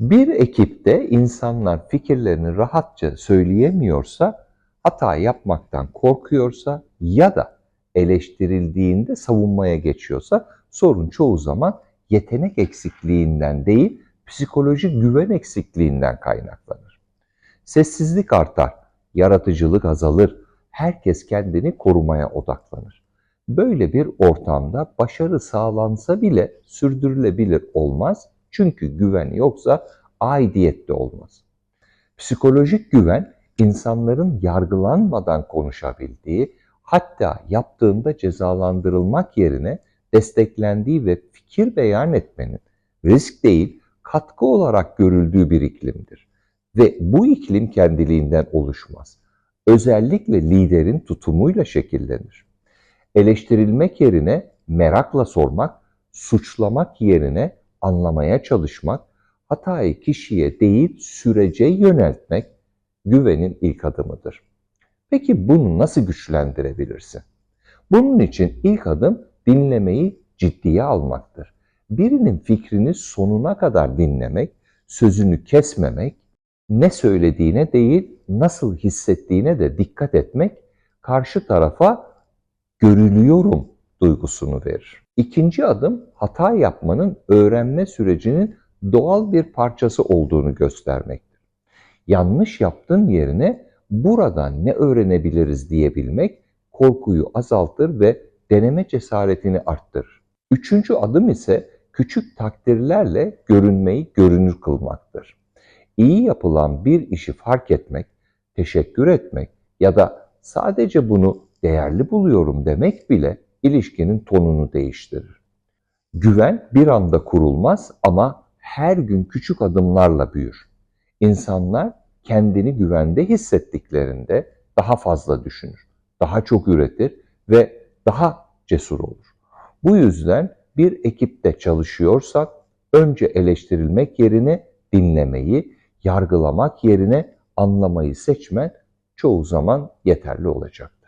Bir ekipte insanlar fikirlerini rahatça söyleyemiyorsa, hata yapmaktan korkuyorsa ya da eleştirildiğinde savunmaya geçiyorsa sorun çoğu zaman yetenek eksikliğinden değil, psikolojik güven eksikliğinden kaynaklanır. Sessizlik artar, yaratıcılık azalır, herkes kendini korumaya odaklanır. Böyle bir ortamda başarı sağlansa bile sürdürülebilir olmaz çünkü güven yoksa aidiyet de olmaz. Psikolojik güven insanların yargılanmadan konuşabildiği, hatta yaptığında cezalandırılmak yerine desteklendiği ve fikir beyan etmenin risk değil, katkı olarak görüldüğü bir iklimdir. Ve bu iklim kendiliğinden oluşmaz. Özellikle liderin tutumuyla şekillenir. Eleştirilmek yerine merakla sormak, suçlamak yerine anlamaya çalışmak, hatayı kişiye değil sürece yöneltmek güvenin ilk adımıdır. Peki bunu nasıl güçlendirebilirsin? Bunun için ilk adım dinlemeyi ciddiye almaktır. Birinin fikrini sonuna kadar dinlemek, sözünü kesmemek, ne söylediğine değil nasıl hissettiğine de dikkat etmek karşı tarafa görülüyorum duygusunu verir. İkinci adım hata yapmanın öğrenme sürecinin doğal bir parçası olduğunu göstermektir. Yanlış yaptığın yerine buradan ne öğrenebiliriz diyebilmek korkuyu azaltır ve deneme cesaretini arttırır. Üçüncü adım ise küçük takdirlerle görünmeyi görünür kılmaktır. İyi yapılan bir işi fark etmek, teşekkür etmek ya da sadece bunu değerli buluyorum demek bile ilişkinin tonunu değiştirir. Güven bir anda kurulmaz ama her gün küçük adımlarla büyür. İnsanlar kendini güvende hissettiklerinde daha fazla düşünür, daha çok üretir ve daha cesur olur. Bu yüzden bir ekipte çalışıyorsak önce eleştirilmek yerine dinlemeyi, yargılamak yerine anlamayı seçmen çoğu zaman yeterli olacaktır.